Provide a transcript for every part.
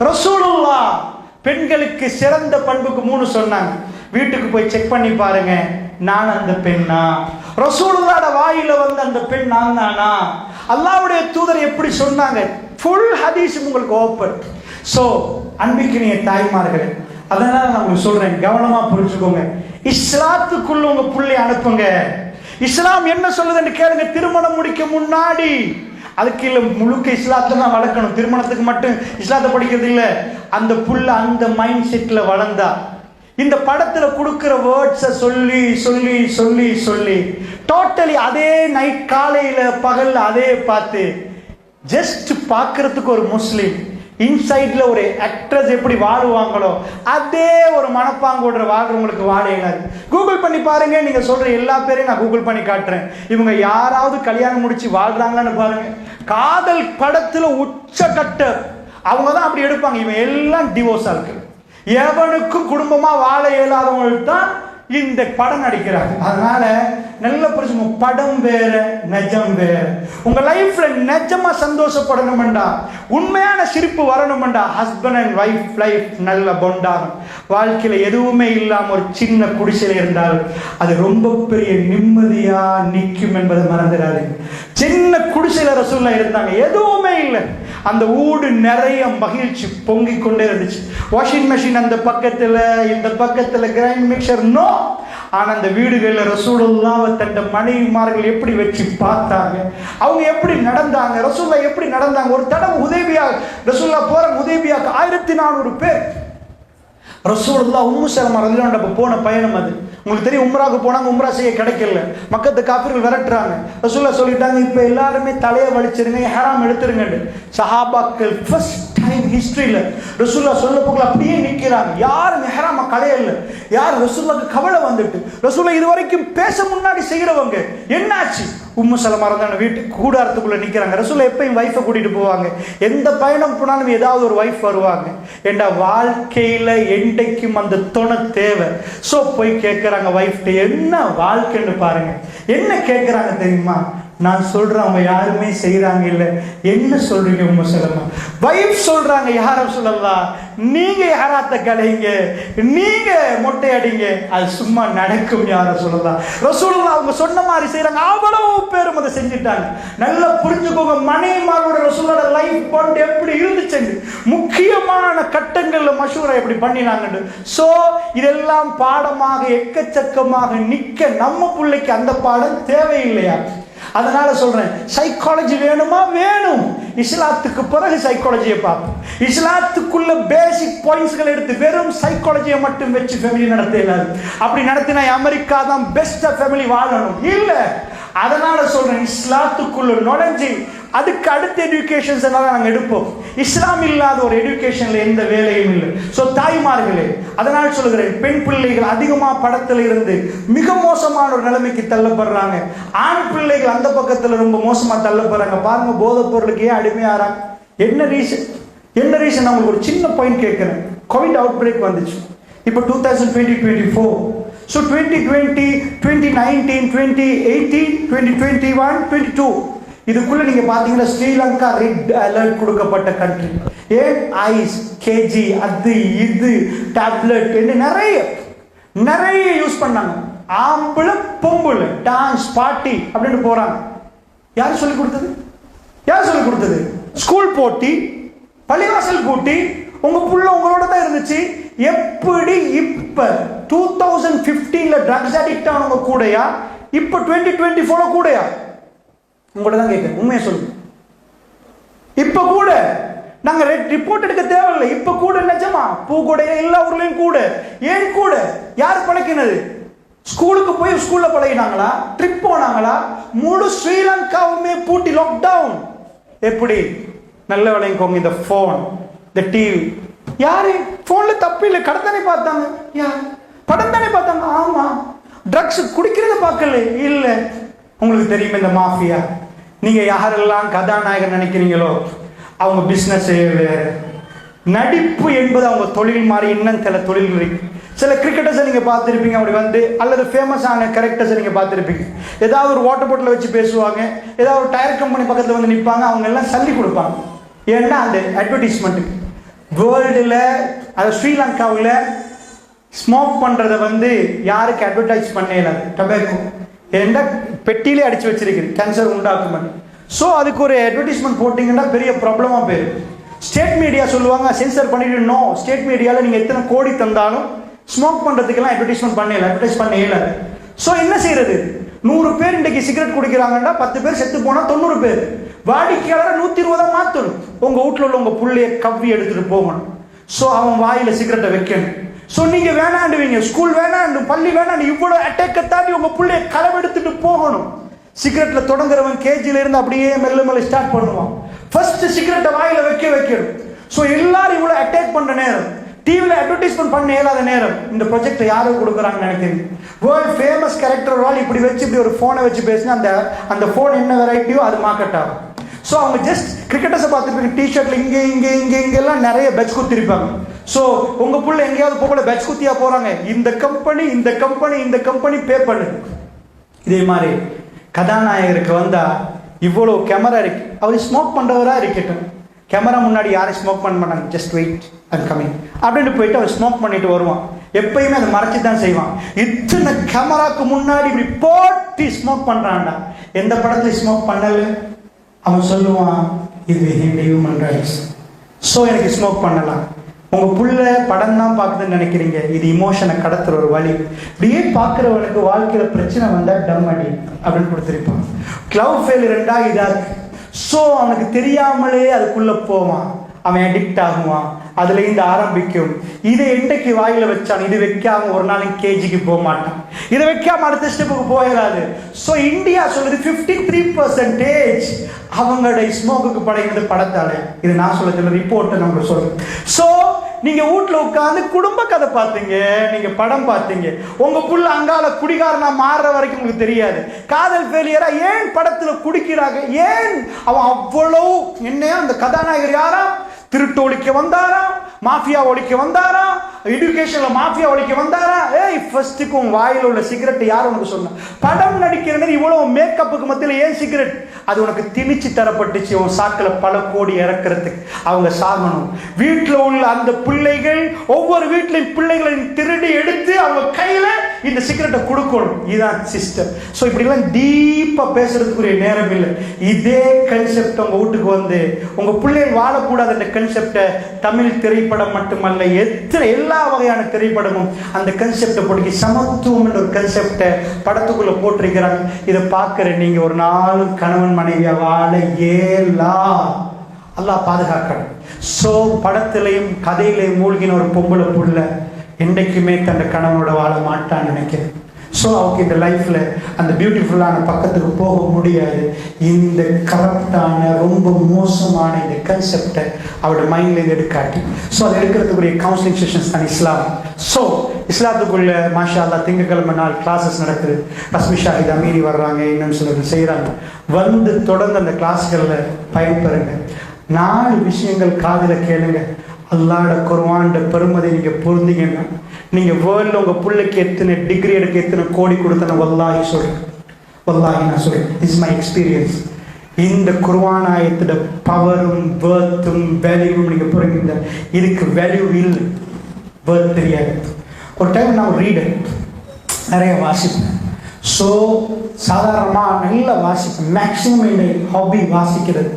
ரசூலுல்லா பெண்களுக்கு சிறந்த பண்புக்கு மூணு சொன்னாங்க. வீட்டுக்கு போய் செக் பண்ணி பாருங்க. நான் அந்த பெண்ணா? ரசூலுல்லாட வாயில வந்து அந்த பெண் நான் தானா? அல்லாவுடைய தூதர் எப்படி சொன்னாங்க? ஃபுல் ஹதீஸ் உங்களுக்கு ஓப்பன் ஸோ அன்பிக்கினிய தாய்மார்களே அதனால நான் உங்களுக்கு சொல்றேன். கவனமா புரிஞ்சுக்கோங்க. இஸ்லாத்துக்குள்ள உங்க புள்ளி அனுப்புங்க. இஸ்லாம் என்ன சொல்லுதுன்னு கேளுங்க. திருமணம் முடிக்க முன்னாடி அதுக்கு இல்லை முழுக்க இஸ்லாத்தை தான் வளர்க்கணும். திருமணத்துக்கு மட்டும் இஸ்லாத்தை படிக்கிறது இல்லை. அந்த புள்ள அந்த மைண்ட் செட்டில் வளர்ந்தா. இந்த படத்தில் கொடுக்குற வேர்ட்ஸை சொல்லி சொல்லி சொல்லி சொல்லி டோட்டலி அதே நைட் காலையில் பகலில் அதே பார்த்து ஜஸ்ட் பார்க்கறதுக்கு ஒரு முஸ்லீம். இன்சைட்ல ஒரு ஆக்ட்ரஸ் எப்படி வாழுவாங்களோ அதே ஒரு மனப்பாங்கோட வாழ்றவங்களுக்கு வாழ இயலாது. கூகுள் பண்ணி பாருங்க நீங்க சொல்ற எல்லா பேரையும் நான் கூகுள் பண்ணி காட்டுறேன். இவங்க யாராவது கல்யாணம் முடிச்சு வாழ்றாங்களான்னு பாருங்க. காதல் படத்துல உச்சக்கட்ட அவங்க தான் அப்படி எடுப்பாங்க. இவன் எல்லாம் டிவோர்ஸா இருக்கு. எவனுக்கும் குடும்பமா வாழ இயலாதவங்களுக்கு தான் இந்த படம் நடிக்கிறாங்க அதனால நல்ல புரிஞ்சுங்க படம் வேற நெஜம் வேற. உங்க லைஃப்ல நிஜமா சந்தோஷப்படணும்டா உண்மையான சிரிப்பு வரணும்டா ஹஸ்பண்ட் அண்ட் ஒய்ஃப் லைஃப் நல்ல பொண்டாகும் வாழ்க்கையில எதுவுமே இல்லாம ஒரு சின்ன குடிசையில இருந்தால் அது ரொம்ப பெரிய நிம்மதியா நிற்கும் என்பதை மறந்துடாதீங்க. சின்ன குடிசையில ரசூல்லா இருந்தாங்க. எதுவுமே இல்லை. அந்த ஊடு நிறைய மகிழ்ச்சி பொங்கிக் கொண்டே இருந்துச்சு. வாஷிங் மெஷின் அந்த பக்கத்தில் இந்த பக்கத்தில் கிரைண்ட் மிக்சர் நோ ஆனால் அந்த வீடுகளில் ரசூலுல்லாவை தந்த மனைவிமார்கள் எப்படி வச்சு பார்த்தாங்க? அவங்க எப்படி நடந்தாங்க? ரசூல்லா எப்படி நடந்தாங்க? ஒரு தடவை உதவியாக ரசூல்லா போகிற உதவியாக்கு ஆயிரத்தி நானூறு பேர் ரசூலுல்லா உம்மு சலமா ரலியல்லாஹு போன பயணம் அது. உங்களுக்கு தெரியும் உம்ராவுக்கு போனாங்க உம்ரா செய்ய கிடைக்கல. மக்கத்து காப்பீர்கள் விரட்டுறாங்க. ரசூல்லா சொல்லிட்டாங்க இப்போ எல்லாருமே தலையை வலிச்சிருங்க ஹராம் எடுத்துருங்கன்னு. சஹாபாக்கள் ஃபர்ஸ்ட் டைம் ஹிஸ்டரியில் ரசூல்லா சொல்ல போகல அப்படியே நிற்கிறாங்க. யார் மெஹராம கலையல்ல? யார் ரசூல்லாக்கு கவலை வந்துட்டு? ரசூல்லா இது வரைக்கும் பேச முன்னாடி செய்கிறவங்க என்னாச்சு? உம்மு சலமா இருந்தாங்க வீட்டுக்கு கூடாரத்துக்குள்ள நிற்கிறாங்க ரசூல்லா எப்பயும் ஒய்ஃபை கூட்டிட்டு போவாங்க. எந்த பயணம் போனாலும் ஏதாவது ஒரு ஒய்ஃப் வருவாங்க. ஏண்டா வாழ்க்கையில என்றைக்கும் அந்த துணை தேவை. ஸோ போய் கேட்குறாங்க ஒய்ஃப்ட்ட என்ன வாழ்க்கைன்னு பாருங்க. என்ன கேட்குறாங்க தெரியுமா? நான் சொல்றேன் அவங்க யாருமே செய்கிறாங்க இல்லை. என்ன சொல்றீங்க உங்க சொல்லமா வைஃப் சொல்றாங்க யாரும் சொல்லலாம் நீங்க யாராத்த கலைங்க நீங்க மொட்டை அடிங்க. அது சும்மா நடக்கும் யாரும் சொல்லலாம் ரசூலா அவங்க சொன்ன மாதிரி செய்கிறாங்க அவ்வளவு பேரும் அதை செஞ்சுட்டாங்க. நல்லா புரிஞ்சுக்கோங்க மனைவிமாரோட ரசூலோட லைஃப் பாண்ட் எப்படி இருந்துச்சுன்னு. முக்கியமான கட்டங்கள்ல மஷூரை எப்படி பண்ணினாங்கன்னு. சோ இதெல்லாம் பாடமாக எக்கச்சக்கமாக நிக்க நம்ம பிள்ளைக்கு அந்த பாடம் தேவையில்லையா? அதனால சொல்றேன் சைக்காலஜி வேணுமா? வேணும். இஸ்லாத்துக்கு பிறகு சைக்காலஜியை பார்ப்போம். இஸ்லாத்துக்குள்ள பேசிக் பாயிண்ட்ஸ்கள் எடுத்து வெறும் சைக்காலஜியை மட்டும் வச்சு ஃபேமிலி நடத்த அப்படி நடத்தினா அமெரிக்கா தான் பெஸ்ட் ஃபேமிலி வாழணும். இல்லை அதனால சொல்றேன் இஸ்லாத்துக்குள்ள நுழைஞ்சு அதுக்கு அடுத்த எஜுகேஷன்ஸ் எல்லாம் நாங்கள் எடுப்போம். இஸ்லாம் இல்லாத ஒரு எஜுகேஷன்ல எந்த வேலையும் இல்லை. ஸோ தாய்மார்களே அதனால் சொல்லுகிறேன் பெண் பிள்ளைகள் அதிகமாக படத்தில் இருந்து மிக மோசமான ஒரு நிலைமைக்கு தள்ளப்படுறாங்க. ஆண் பிள்ளைகள் அந்த பக்கத்தில் ரொம்ப மோசமாக தள்ளப்படுறாங்க. பாருங்க போதைப் பொருளுக்கு ஏன் அடிமையாகிறாங்க என்ன ரீசன் என்ன ரீசன் நான் உங்களுக்கு ஒரு சின்ன பாயிண்ட் கேட்குறேன். கோவிட் அவுட் பிரேக் வந்துச்சு. இப்போ two thousand twenty twenty four so twenty twenty twenty nineteen twenty eighteen twenty twenty one twenty two இதுக்குள்ள நீங்க பாத்தீங்கன்னா ஸ்ரீலங்கா ரெட் அலர்ட் கொடுக்கப்பட்ட கண்ட்ரி ஏன் ஐஸ் கேஜி அது இது டேப்லெட் நிறைய நிறைய யூஸ் பண்ணாங்க. ஆம்பளை பொம்பளை டான்ஸ் பார்ட்டி அப்படின்னு போறாங்க. யார் சொல்லி கொடுத்தது? யார் சொல்லி கொடுத்தது? ஸ்கூல் போட்டி பள்ளிவாசல் போட்டி உங்க புள்ள உங்களோட தான் இருந்துச்சு. எப்படி இப்ப டூ தௌசண்ட் பிப்டீன்ல ட்ரக்ஸ் அடிக்ட் ஆனவங்க கூடயா? இப்ப டுவெண்ட்டி டுவெண்ட்டி ஃபோர்ல கூடயா? உங்கள்ட்ட தான் கேட்குறேன் உண்மையை சொல்லுங்க இப்ப கூட. நாங்க ரிப்போர்ட் எடுக்க தேவையில்லை. இப்ப கூட நிஜமா? பூ கூட எல்லா ஊர்லயும் கூட. ஏன் கூட? யார் பழக்கினது? ஸ்கூலுக்கு போய் ஸ்கூல்ல பழகினாங்களா? ட்ரிப் போனாங்களா? முழு ஸ்ரீலங்காவுமே பூட்டி லாக்டவுன் எப்படி? நல்ல விளையங்கோங்க இந்த ஃபோன் இந்த டிவி யாரு? ஃபோனில் தப்பு இல்லை. கடன் தானே பார்த்தாங்க. யார்? படம் தானே பார்த்தாங்க. ஆமா. ட்ரக்ஸ் குடிக்கிறத பார்க்கல. இல்லை. உங்களுக்கு தெரியும் இந்த மாஃபியா நீங்க யாரெல்லாம் கதாநாயகன் நினைக்கிறீங்களோ அவங்க பிஸ்னஸ் நடிப்பு என்பது அவங்க தொழில் மாதிரி இன்னும் சில தொழில் இருக்கு. சில கிரிக்கெட்டர்ஸை நீங்க பார்த்துருப்பீங்க. அப்படி வந்து அல்லது ஃபேமஸான கேரக்டர்ஸை நீங்க பார்த்துருப்பீங்க. ஏதாவது ஒரு வாட்டர் பாட்டில் வச்சு பேசுவாங்க. ஏதாவது ஒரு டயர் கம்பெனி பக்கத்தில் வந்து நிற்பாங்க அவங்க எல்லாம் சல்லி கொடுப்பாங்க. ஏன்னா அந்த அட்வர்டைஸ்மெண்ட்டுக்கு வேர்ல்டில் அது ஸ்ரீலங்காவில் ஸ்மோக் பண்ணுறதை வந்து யாருக்கு அட்வர்டைஸ் பண்ணல? டொபேக்கோ ஏன்னா பெட்டியிலே அடித்து வச்சிருக்குது. கேன்சர் உண்டாக்கும் ஸோ அதுக்கு ஒரு அட்வர்டைஸ்மெண்ட் போட்டிங்கன்னா பெரிய ப்ராப்ளமாக போயிடும். ஸ்டேட் மீடியா சொல்லுவாங்க சென்சர் பண்ணிடணும் ஸ்டேட் மீடியாவில் நீங்கள் எத்தனை கோடி தந்தாலும் ஸ்மோக் பண்ணுறதுக்கெல்லாம் அட்வர்டைஸ்மெண்ட் பண்ணல. அட்வர்டைஸ் பண்ண இயலாது ஸோ என்ன செய்யறது நூறு பேர் இன்றைக்கு சிகரெட் குடிக்கிறாங்கன்னா பத்து பேர் செத்து போனால் தொண்ணூறு பேர். வாடிக்கையாளரை நூற்றி இருபதாக மாற்றணும் உங்கள் வீட்டில் உள்ள உங்கள் புள்ளைய கவ்வி எடுத்துகிட்டு போகணும். ஸோ அவன் வாயில் சிகரெட்டை வைக்கணும். ஸோ நீங்க வேணாண்டுவீங்க ஸ்கூல் வேணாண்டு பள்ளி வேணாண்டு இவ்வளோ அட்டேக்கை தாண்டி உங்க பிள்ளைய களவெடுத்துட்டு போகணும். சிகரெட்ல தொடங்குறவன் கேஜில இருந்து அப்படியே மெல்ல மெல்ல ஸ்டார்ட் பண்ணுவான். ஃபர்ஸ்ட் சிகரெட்டை வாயில வைக்க வைக்கணும். ஸோ எல்லாரும் இவ்வளோ அட்டாக் பண்ற நேரம். டிவியில் அட்வர்டைஸ்மெண்ட் பண்ண இயலாத நேரம். இந்த ப்ரொஜெக்டை யாரும் கொடுக்குறாங்கன்னு நினைக்கிறீங்க? வேர்ல்ட் ஃபேமஸ் கேரக்டர் இப்படி வச்சு இப்படி ஒரு ஃபோனை வச்சு பேசினா அந்த அந்த ஃபோன் என்ன வெரைட்டியோ அது மார்க்கெட் ஆகும். ஸோ அவங்க ஜஸ்ட் கிரிக்கெட்டர்ஸை பார்த்துருப்பீங்க டிஷர்ட்ல இங்கே இங்கே இங்கே இங்கெல்லாம் நிறைய பெட்ச் குத்திருப்பாங்க. ஸோ உங்க புள்ள எங்கேயாவது போகல பெட்ச் குத்தியா போறாங்க. இந்த கம்பெனி இந்த கம்பெனி இந்த கம்பெனி பே பண்ணு இதே மாதிரி கதாநாயகருக்கு வந்தா இவ்வளோ கேமரா இருக்கு. அவர் ஸ்மோக் பண்ணுறவராக இருக்கட்டும். கேமரா முன்னாடி யாரும் ஸ்மோக் பண்ண மாட்டாங்க? ஜஸ்ட் வெயிட் அண்ட் கமிங் அப்படின்னு போயிட்டு அவர் ஸ்மோக் பண்ணிட்டு வருவான். எப்பயுமே அதை மறைச்சி தான் செய்வான். இத்தனை கேமராக்கு முன்னாடி இப்படி போட்டி ஸ்மோக் பண்ணுறான்டா எந்த படத்துல ஸ்மோக் பண்ணலை? அவன் சொல்லுவான் இது ஹியூமன் ரைட்ஸ் ஸோ எனக்கு ஸ்மோக் பண்ணலாம். உங்கள் புள்ள படம் தான் பார்க்குதுன்னு நினைக்கிறீங்க. இது இமோஷனை கடத்துற ஒரு வழி. இப்படியே பார்க்குறவனுக்கு வாழ்க்கையில் பிரச்சனை வந்தால் டம் அடி அப்படின்னு கொடுத்துருப்பான். கிளவ் ஃபெயில் ரெண்டாக இதாக இருக்கு ஸோ அவனுக்கு தெரியாமலே அதுக்குள்ளே போவான். அவன் அடிக்ட் ஆகுவான். அதுல இருந்து ஆரம்பிக்கும். இதை என்றைக்கு வாயில வச்சான் இது வைக்காம ஒரு நாளைக்கு கேஜிக்கு போக மாட்டான். இதை வைக்காம அடுத்த ஸ்டெப்புக்கு போயிடாது ஸோ இந்தியா சொல்லுது ஃபிஃப்டி த்ரீ பர்சன்டேஜ் அவங்களுடைய ஸ்மோக்குக்கு படைகிறது படத்தால இது நான் சொல்ல சொல்ல ரிப்போர்ட்டை நம்ம சொல்றேன். ஸோ நீங்க வீட்ல உட்காந்து குடும்ப கதை பார்த்தீங்க நீங்க படம் பார்த்தீங்க. உங்க புள்ள அங்கால குடிகாரனா மாறுற வரைக்கும் உங்களுக்கு தெரியாது. காதல் ஃபெயிலியரா ஏன் படத்துல குடிக்கிறாங்க? ஏன் அவன் அவ்வளவு என்ன அந்த கதாநாயகர் யாரா? திருட்டு வந்தாராம். மாஃபியா ஒழிக்க வந்தாரா? எஜுகேஷன்ல மாஃபியா ஒழிக்க வந்தாரா? ஏய் உன் வாயில் உள்ள சிகரெட் யார் உனக்கு சொன்ன? படம் நடிக்கிறது இவ்வளவு மேக்கப்புக்கு மத்தியில் ஏன் சிகரெட்? அது உனக்கு திணிச்சு தரப்பட்டுச்சு உன் சாக்கில் பல கோடி இறக்குறதுக்கு. அவங்க சாகணும். வீட்டில் உள்ள அந்த பிள்ளைகள் ஒவ்வொரு வீட்டிலையும் பிள்ளைகளையும் திருடி எடுத்து அவங்க கையில் இந்த சிகரெட்டை கொடுக்கணும். இதுதான் சிஸ்டம் ஸோ இப்படிலாம் டீப்பாக பேசுறதுக்குரிய நேரம் இல்லை. இதே கன்செப்ட் உங்கள் வீட்டுக்கு வந்து உங்கள் பிள்ளைகள் வாழக்கூடாது அந்த கன்செப்டை தமிழ் திரைப்படம் மட்டுமல்ல எத்தனை எல்லா வகையான திரைப்படமும் அந்த கன்செப்டை போட்டு சமத்துவம் என்ற ஒரு கன்செப்டை படத்துக்குள்ள போட்டிருக்கிறாங்க. இதை பார்க்குற நீங்க ஒரு நாள் கணவன் மனைவியாக வாழ ஏலா அல்லாஹ் பாதுகாக்கணும். ஸோ படத்திலையும் கதையிலையும் மூழ்கின ஒரு பொம்பளை புள்ள என்றைக்குமே தன் கணவனோட வாழ மாட்டான்னு நினைக்கிறேன். ஸோ அவருக்கு இந்த லைஃப்பில் அந்த பியூட்டிஃபுல்லான பக்கத்துக்கு போக முடியாது. இந்த கரப்டான ரொம்ப மோசமான இந்த கன்செப்டை அவரோட மைண்ட்லேருந்து எடுக்காட்டி ஸோ அதை எடுக்கிறதுக்குரிய கவுன்சிலிங் செஷன்ஸ் தான் இஸ்லாம். ஸோ இஸ்லாத்துக்குள்ள மாஷா அல்லா திங்கக்கிழமை நாள் கிளாஸஸ் நடக்குது. ரஸ்மி ஷாஹித் அமீனி வர்றாங்க இன்னும் சிலர் செய்கிறாங்க வந்து தொடர்ந்து அந்த கிளாஸ்களில் பயன்பெறுங்க. நாலு விஷயங்கள் காதில் கேளுங்க. அல்லாட குர்வான்ட பெருமதி நீங்க புரிந்தீங்கன்னா நீங்க வேர்ல்ட்ல உங்க பிள்ளைக்கு எத்தனை டிகிரி எடுக்க எத்தனை கோடி கொடுத்தன வல்லாஹி சொல்றேன். வல்லாஹி நான் சொல்றேன். இஸ் மை எக்ஸ்பீரியன்ஸ் இந்த குர்வானாயத்தோட பவரும் வேர்த்தும் வேல்யூவும் நீங்க புரியுங்க இதுக்கு வேல்யூ இல்லை. வேர்த் தெரியாது. ஒரு டைம் நான் ரீடர் நிறைய வாசிப்பேன். ஸோ சாதாரணமாக நல்லா வாசிப்பேன். மேக்ஸிமம் என்னுடைய ஹாபி வாசிக்கிறது.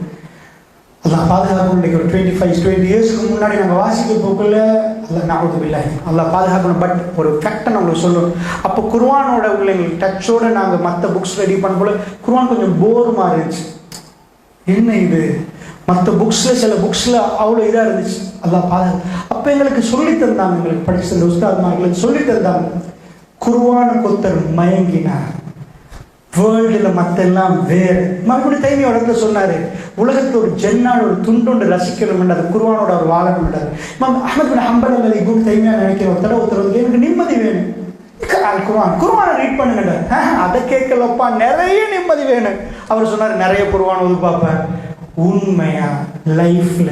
அல்லாஹ் பாதுகாப்பு இன்றைக்கி ஒரு டுவெண்ட்டி ஃபைவ் டுவெண்ட்டி இயர்ஸ்க்கு முன்னாடி நாங்கள் வாசிக்க போக்குள்ள அல்லா நாகூது இல்லை அல்லாஹ் பாதுகாக்கணும். பட் ஒரு ஃபேக்டை நம்மளுக்கு சொல்லணும். அப்போ குர்வானோட உள்ள எங்களுக்கு டச்சோட நாங்கள் மற்ற புக்ஸ் ரெடி பண்ணும்போது குர்வான் கொஞ்சம் போர் மாறிடுச்சு என்ன இது? மற்ற புக்ஸில் சில புக்ஸில் அவ்வளோ இதாக இருந்துச்சு. அல்லா பாதுகாப்பு அப்போ எங்களுக்கு சொல்லி தந்தாங்க எங்களுக்கு படிச்ச இந்த உஸ்தாத்மார்களுக்கு சொல்லி தந்தாங்க. குர்வானுக்கு ஒருத்தர் மயங்கினார். வேர்ல்டில் மற்றெல்லாம் வேறு. மறுபடியும் தைமி இடத்துல சொன்னார் உலகத்தில் ஒரு ஜென்னால் ஒரு துண்டொன்று ரசிக்கணும் அது குருவானோட அவர் வாழணும் மேம் அஹமது பின் ஹம்பல் அல்லது இபுன் நினைக்கிற ஒரு தடவை ஒருத்தர் வந்து எனக்கு நிம்மதி வேணும். குருவான் குருவானை ரீட் பண்ணுங்க அதை கேட்கலப்பா நிறைய நிம்மதி வேணும். அவர் சொன்னார் நிறைய குருவான் ஓது பார்ப்பேன். உண்மையா? லைஃப்ல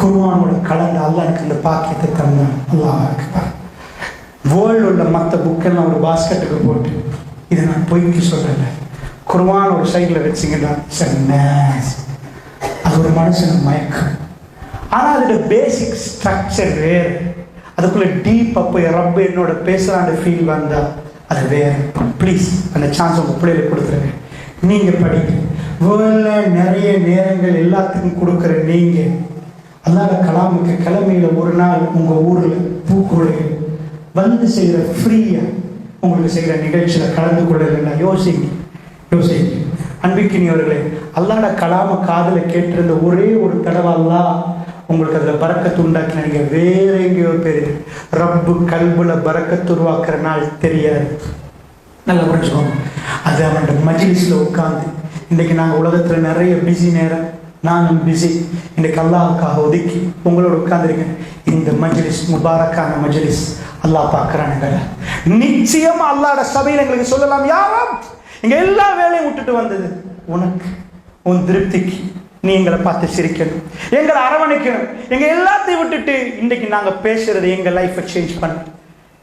குருவானோட கலந்து அல்லா எனக்கு இந்த பாக்கியத்தை தந்தான். அல்லாஹ் இருக்குப்பா வேர்ல்டு உள்ள மற்ற புக்கெல்லாம் ஒரு பாஸ்கெட்டுக்கு போட்டு இதை நான் பொய்க்கு சொல்லலை குர்ஆன் ஒரு சைடில் வச்சிங்கன்னா சரி அது ஒரு மனுஷன் மயக்கம். ஆனால் அதோட பேசிக் ஸ்ட்ரக்சர் வேறு. அதுக்குள்ள டீப்பாக போய் ரப்ப என்னோட பேசுகிறான்னு ஃபீல் வந்தா அது வேறு. ப்ளீஸ் அந்த சான்ஸ் உங்கள் பிள்ளைகளுக்கு கொடுத்துருங்க. நீங்கள் படிங்க. வேர்ல்டில் நிறைய நேரங்கள் எல்லாத்துக்கும் கொடுக்குற நீங்கள் அல்லாத கலாமுக்கு கிழமையில் ஒரு நாள் உங்கள் ஊரில் பூக்குழைகள் வந்து செய்கிற ஃப்ரீயாக உங்களுக்கு செய்கிற நிகழ்ச்சியில் கலந்து கொள்ளலைன்னா யோசிங்க யோசிங்க அன்பிக்கினியவர்களே அல்லாட கலாம காதில் கேட்டிருந்த ஒரே ஒரு தடவை அல்லா உங்களுக்கு அதில் பறக்கத்து உண்டாக்கின. நீங்கள் வேற எங்கேயோ பேர் ரப்பு கல்புல பறக்கத்து உருவாக்குற நாள் தெரியாது. நல்லா புரிஞ்சுக்கோங்க அது அவனோட மஜிலிஸில் உட்காந்து இன்றைக்கி நாங்கள் உலகத்தில் நிறைய பிஸி நேரம் நானும் பிஸி இன்றைக்கு அல்லாஹுக்காக ஒதுக்கி உங்களோட உட்காந்துருக்கேன் இந்த மஜ்லிஸ் முபாரக்கான மஜ்லிஸ் அல்லாஹ் பார்க்குறானுங்க நிச்சயம் அல்லாட சபையில் எங்களுக்கு சொல்லலாம் யாரும் இங்க எல்லா வேலையும் விட்டுட்டு வந்தது. உனக்கு உன் திருப்திக்கு நீ எங்களை பார்த்து சிரிக்கணும். எங்களை அரவணைக்கணும். எங்க எல்லாத்தையும் விட்டுட்டு இன்னைக்கு நாங்க பேசுறது எங்க லைஃப்பை சேஞ்ச் பண்ண.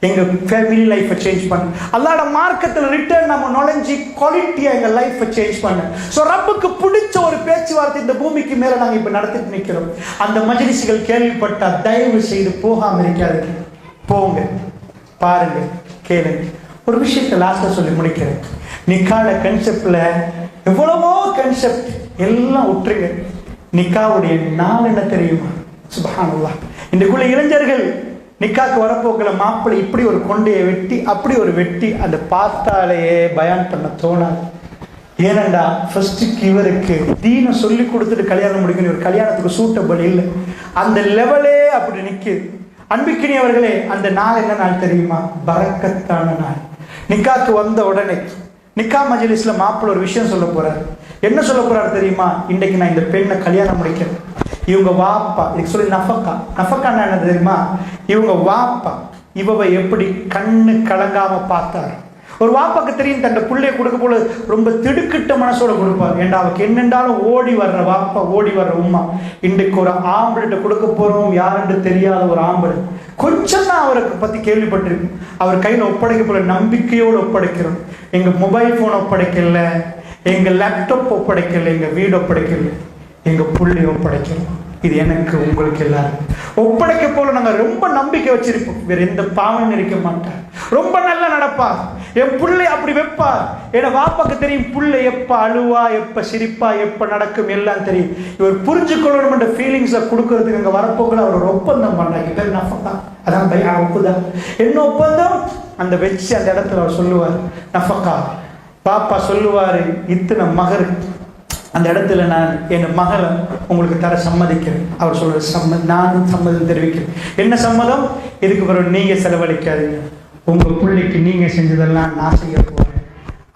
எங்கள் ஃபேமிலி லைஃப்பை சேஞ்ச் பண்ண. அல்லாட மார்க்கத்தில் ரிட்டர்ன் நம்ம நுழைஞ்சி குவாலிட்டியாக எங்கள் லைஃப்பை சேஞ்ச் பண்ண. ஸோ ரப்புக்கு பிடிச்ச ஒரு பேச்சுவார்த்தை இந்த பூமிக்கு மேலே நாங்கள் இப்போ நடத்திட்டு நிற்கிறோம் அந்த மஜ்லிஸ்கள் கேள்விப்பட்டால் தயவு செய்து போகாமல் இருக்காது போங்க. பாருங்க கேளுங்க. ஒரு விஷயத்தை லாஸ்ட்டாக சொல்லி முடிக்கிறேன். நிக்காட கன்செப்டில் எவ்வளவோ கன்செப்ட் எல்லாம் விட்டுருங்க நிக்காவுடைய நாள் என்ன தெரியுமா? சுபஹானல்லா இன்றைக்குள்ள இளைஞர்கள் நிக்காக்கு வரப்போக்கில் மாப்பிள்ளை இப்படி ஒரு கொண்டையை வெட்டி அப்படி ஒரு வெட்டி அந்த பார்த்தாலேயே பயான் பண்ண தோணாது. ஏனண்டா ஃபர்ஸ்ட்டுக்கு இவருக்கு தீனை சொல்லி கொடுத்துட்டு கல்யாணம் முடிக்கணும் ஒரு கல்யாணத்துக்கு சூட்டபிள் இல்லை. அந்த லெவலே அப்படி நிற்குது அன்பிக்கினியவர்களே அந்த நாள் என்ன நாள் தெரியுமா? பறக்கத்தான நாள். நிக்காக்கு வந்த உடனே நிக்கா மஜ்லிஸ்ல மாப்பிள்ள ஒரு விஷயம் சொல்ல போறாரு. என்ன சொல்ல போறாரு தெரியுமா? இன்றைக்கு நான் இந்த பெண்ணை கல்யாணம் முடிக்கிறேன் இவங்க வாப்பா. இதுக்கு சொல்லி நஃபக்கா. நஃபக்கான என்ன தெரியுமா? இவங்க வாப்பா. இவவை எப்படி கண்ணு கலங்காம பார்த்தாரு? ஒரு வாப்பாக்கு தெரியும் தன் பிள்ளைய கொடுக்க போல ரொம்ப திடுக்கிட்ட மனசோட கொடுப்பார். ஏண்டா அவருக்கு என்னென்றாலும் ஓடி வர்ற வாப்பா ஓடி வர்ற உம்மா. இன்றைக்கு ஒரு ஆம்பளைட்ட கொடுக்க போறோம் யாருன்னு தெரியாத ஒரு ஆம்பளை. கொஞ்சம் தான் அவருக்கு பத்தி கேள்விப்பட்டிருக்கும். அவர் கையில் ஒப்படைக்க போல நம்பிக்கையோடு ஒப்படைக்கிறோம். எங்க மொபைல் போன் ஒப்படைக்கல எங்க லேப்டாப் ஒப்படைக்கல எங்க வீடு ஒப்படைக்கல. எங்க பிள்ளை ஒப்படைக்கிறோம். இது எனக்கு உங்களுக்கு எல்லாரும் ஒப்படைக்க போல நாங்க ரொம்ப நம்பிக்கை வச்சிருப்போம். வேற எந்த பாவம் இருக்க மாட்டார். ரொம்ப நல்லா நடப்பார். என் பிள்ளை அப்படி வைப்பார். என வாப்பாக்கு தெரியும் புள்ளை எப்ப அழுவா எப்ப சிரிப்பா எப்ப நடக்கும் எல்லாம் தெரியும். இவர் புரிஞ்சுக்கொள்ளணும் என்ற ஃபீலிங்ஸை கொடுக்கறதுக்கு அங்க வரப்போக்குள்ள அவர் ஒரு ஒப்பந்தம் பண்ணாங்க பேர் நஃபக்கா அதான் பையா ஒப்புதான் என்ன ஒப்பந்தம்? அந்த வச்சு அந்த இடத்துல அவர் சொல்லுவார் நஃபக்கா. பாப்பா சொல்லுவாரு இத்தனை மகருக்கு அந்த இடத்துல நான் என் மகளை உங்களுக்கு தர சம்மதிக்கிறேன். அவர் சொல்ற சம்ம நானும் சம்மதம் தெரிவிக்கிறேன். என்ன சம்மதம்? இதுக்கு பிறகு நீங்க செலவழிக்காதீங்க. உங்க பிள்ளைக்கு நீங்க செஞ்சதெல்லாம் நான் செய்ய போறேன்.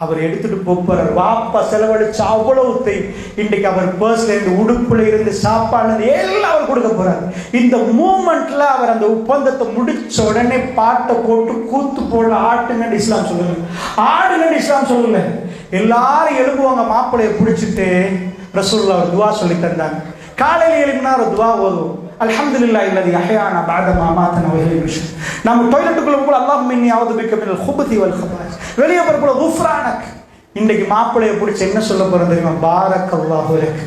அவர் எடுத்துட்டு போறார். வாப்பா செலவழிச்சு அவ்வளவு தை இன்றைக்கு அவர் பர்ஸ்ல இருந்து உடுப்புல இருந்து சாப்பாடு எல்லாம் அவர் கொடுக்க போறார். இந்த மூமெண்ட்ல அவர் அந்த ஒப்பந்தத்தை முடிச்ச உடனே பாட்டை போட்டு கூத்து போட ஆட்டுங்கன்னு இஸ்லாம் சொல்லுங்க. ஆடுங்கன்னு இஸ்லாம் சொல்லல எல்லாரும் எழுப்புவாங்க மாப்பிள்ளையை பிடிச்சிட்டு ரசூல்லா ஒரு துவா சொல்லி தந்தாங்க. காலையில் எழுப்பினா ஒரு துவா ஓதும் அல்ஹம்துலில்லாஹி இல்லது அஹயானா பாதமா மாத்தன மாத்தனா வ நம்ம டொய்லெட்டுக்குள்ள கூட அல்லாஹ் மின்னி அவுது பிக்க மினல் குபதி வல் கபாஸ் வெளியே போற குஃப்ரானக். இன்றைக்கு மாப்பிள்ளையை பிடிச்சி என்ன சொல்ல போறோம் தெரியுமா? பாரக் அல்லாஹு லக்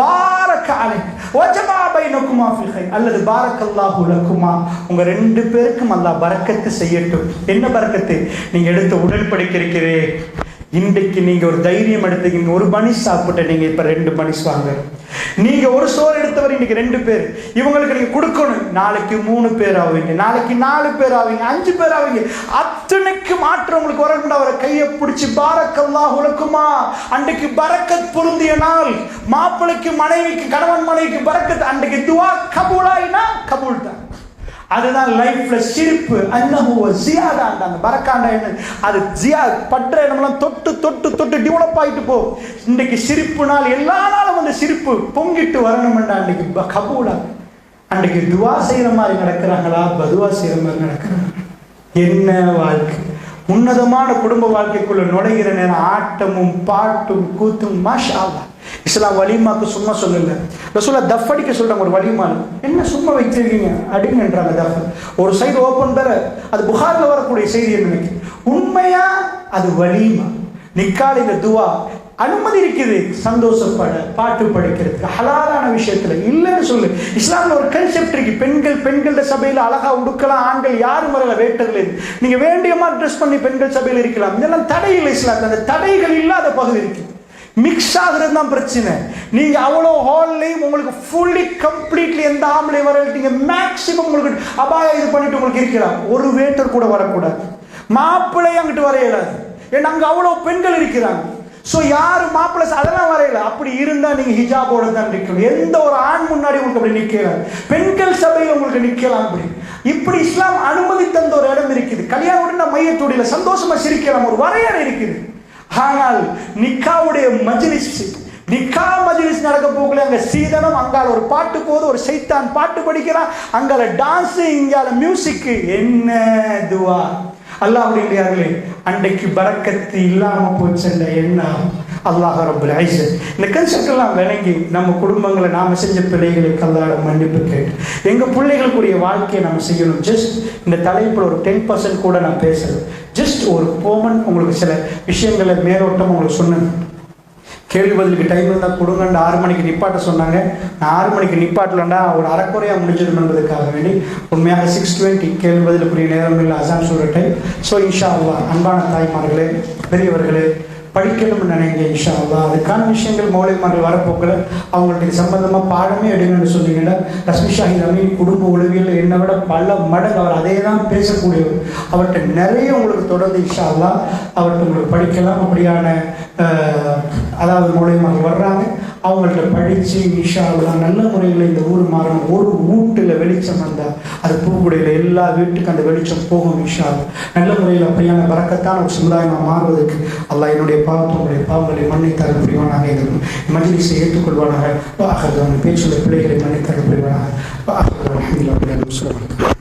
பாரக் அலைக். வ ஜமா பைனகுமா ஃபில்ஹை அல்லது பாரக் அல்லாஹு லக்குமா. உங்க ரெண்டு பேருக்கும் அல்லாஹ் பறக்கத்து செய்யட்டும். என்ன பறக்கத்து நீங்க எடுத்து உடன்படிக்கை இருக்கிறே. இன்றைக்கு நீங்க ஒரு தைரியம் எடுத்துக்கிங்க ஒரு மணி சாப்பிட்ட நீங்க இப்ப ரெண்டு மணி வாங்க நீங்க ஒரு சோறு எடுத்தவர் இன்னைக்கு ரெண்டு பேர். இவங்களுக்கு நீங்க கொடுக்கணும். நாளைக்கு மூணு பேர் ஆவீங்க. நாளைக்கு நாலு பேர் ஆவீங்க. அஞ்சு பேர் ஆவீங்க. அத்தனைக்கு மாற்றம் உங்களுக்கு வரணும் அவரை கையை பிடிச்சி பாரக்கல்லா உலக்குமா அன்றைக்கு பரக்கத் பொருந்திய நாள். மாப்பிளைக்கு மனைவிக்கு கணவன் மனைவிக்கு பரக்கத். அன்றைக்கு துவா கபூலாயினா கபூல் தான் அதுதான் லைஃப்ல சிரிப்பு. அன்னஹுவ அந்த பரக்காண்டா என்ன? அது ஜியா பற்ற இடமெல்லாம் தொட்டு தொட்டு தொட்டு டெவலப் ஆகிட்டு போ. இன்னைக்கு சிரிப்பு நாள். எல்லா நாளும் அந்த சிரிப்பு. பொங்கிட்டு வரணும்டா அன்னைக்கு ப- கபூலா. அன்றைக்கு துவா செய்கிற மாதிரி நடக்கிறாங்களா? பதுவா செய்கிற மாதிரி நடக்கிறாங்க. என்ன வாழ்க்கை? உன்னதமான குடும்ப வாழ்க்கைக்குள்ள நுழைகிற நேரம் ஆட்டமும் பாட்டும் கூத்தும் மாஷாவா இஸ்லாம் வலிமாக்கு சும்மா சொல்லல ரசூலா தஃப் அடிக்க சொல்றாங்க ஒரு வலிமா என்ன சும்மா வைத்திருக்கீங்க அடிங்கன்றாங்க தஃப். ஒரு சைடு ஓப்பன் பெற அது புகார்ல வரக்கூடிய செய்தி என்ன உண்மையா? அது வலிமா? நிக்கால் இந்த துவா. அனுமதி இருக்குது. சந்தோஷப்பட பாட்டு படிக்கிறதுக்கு. ஹலாலான விஷயத்துல இல்லைன்னு சொல்லு. இஸ்லாம்ல ஒரு கன்செப்ட் இருக்கு. பெண்கள் பெண்கள சபையில அழகா உடுக்கலாம் ஆண்கள் யாரும் வரல வேட்டதுல நீங்க வேண்டிய மாதிரி ட்ரெஸ் பண்ணி பெண்கள் சபையில இருக்கலாம். இதெல்லாம் தடை இல்லை இஸ்லாம் அந்த தடைகள் இல்லாத பகுதி இருக்கு. மிக்ஸ் ஆகுறது தான் பிரச்சனை. நீங்க அவ்வளோ ஹால்லையும் உங்களுக்கு ஃபுல்லி கம்ப்ளீட்லி எந்த ஆம்பளை வர நீங்க மேக்சிமம் உங்களுக்கு அபாய இது பண்ணிட்டு உங்களுக்கு இருக்கலாம். ஒரு வேட்டர் கூட வரக்கூடாது. மாப்பிள்ளையும் அங்கிட்டு வர இயலாது ஏன்னா அங்க அவ்வளோ பெண்கள் இருக்கிறாங்க. ஸோ யார் மாப்பிள்ளை அதெல்லாம் வரையல. அப்படி இருந்தா நீங்க ஹிஜாபோட தான் நிற்கணும் எந்த ஒரு ஆண் முன்னாடி உங்களுக்கு அப்படி நிற்கலாம் பெண்கள் சபையில் உங்களுக்கு நிற்கலாம் அப்படி. இப்படி இஸ்லாம் அனுமதி தந்த ஒரு இடம் இருக்குது. கல்யாணம் உடனே மையத்தோடியில் சந்தோஷமா சிரிக்கலாம். ஒரு வரையறை இருக்குது. ஆனால் நிக்காவுடைய மஜ்லிஸ் நிக்கா மஜ்லிஸ் நடக்க போகல. அங்க சீதனம் அங்கால ஒரு பாட்டு போது ஒரு சைத்தான் பாட்டு படிக்கிறான். அங்கால டான்ஸ் இங்கால மியூசிக் என்ன துவா? அல்லாஹ் அப்படிங்கிறார்களே அன்றைக்கு பறக்கத்து இல்லாம போச்சுன்ற எண்ணம் அல்லாஹ் ரபுல் ஐசர் இந்த கன்செப்ட் எல்லாம் விளங்கி நம்ம குடும்பங்களை நாம செஞ்ச பிள்ளைகளுக்கு அல்லாட மன்னிப்பு கேட்டு எங்க பிள்ளைகளுக்குரிய வாழ்க்கையை நம்ம செய்யணும். ஜஸ்ட் இந்த தலைப்பில் ஒரு டென் பர்சன்ட் கூட நான் பேசுறேன் ஜஸ்ட் ஒரு போமன் உங்களுக்கு சில விஷயங்களை மேலோட்டம் உங்களுக்கு சொன்னேன். கேள்வி பதிலுக்கு டைம் இருந்தால் கொடுங்கன்னு ஆறு மணிக்கு நிப்பாட்ட சொன்னாங்க. நான் ஆறு மணிக்கு நிப்பாட்டலண்டா ஒரு அறக்குறையாக முடிஞ்சிடும் என்பதற்காக வேண்டி உண்மையாக சிக்ஸ் டுவெண்ட்டி கேள்வி பதிலுக்குரிய நேரம் இல்லை அசான் சொல்கிற டைம் ஸோ இன்ஷா அல்லா அன்பான தாய்மார்களே பெரியவர்களே படிக்கணும்னு நினைங்க இன்ஷா அல்லா அதுக்கான விஷயங்கள் மௌலிமார்கள் வரப்போக்கில் அவங்களுக்கு சம்பந்தமாக பாடமே எடுங்கன்னு சொன்னீங்கன்னா ரஷ்மி ஷாஹித் அமீன் குடும்ப உளவியல் என்னை விட பல மடங்கு அவர் அதே தான் பேசக்கூடியவர். அவர்கிட்ட நிறைய உங்களுக்கு தொடர்ந்து இன்ஷா அல்லா அவர்கிட்ட உங்களுக்கு படிக்கலாம். அப்படியான அதாவது மூலியமாக வர்றாங்க. அவங்கள்ட்ட படித்து இன்ஷா நல்ல முறையில் இந்த ஊர் மாறணும் ஒரு வீட்டில் வெளிச்சம் வந்தால் அது பூக்குடையில் எல்லா வீட்டுக்கும் அந்த வெளிச்சம் போகும் இன்ஷா நல்ல முறையில் அப்படியான பறக்கத்தான ஒரு சமுதாயமாக மாறுவதற்கு அல்லாஹ் என்னுடைய பாவத்தை பாவங்களை மன்னித்தர புரிவானாக. இருக்கும் மஜ்லிஸை ஏற்றுக்கொள்வானாக. வாஹர் பேச்சுள்ள பிள்ளைகளை மன்னித்தர புரிவானாக. வாஹர் அலமதுல்லா